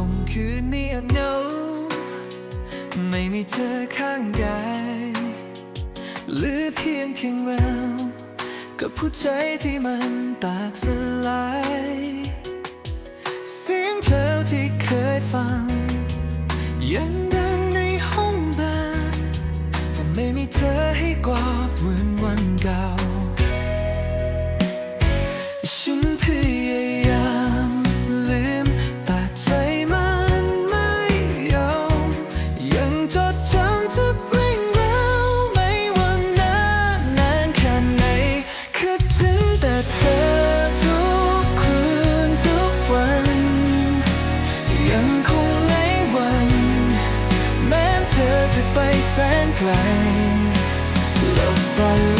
ค่มคืนนี้อับเหงาไม่มีเธอข้างกายหรือเพียงเคียงเรากับผู้ใจที่มันตากสลาย เสียงเพลงที่เคยฟัง ยังดังในห้องบาร์แต่ไม่มีเธอให้กอบเหมือนวันเก่าฉันเพีย แสนไกลโลกตอน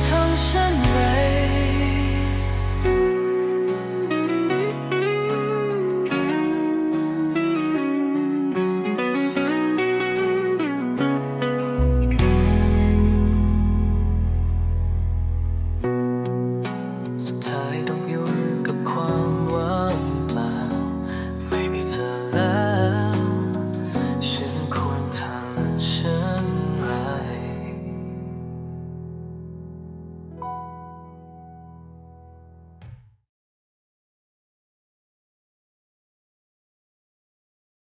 曾深爱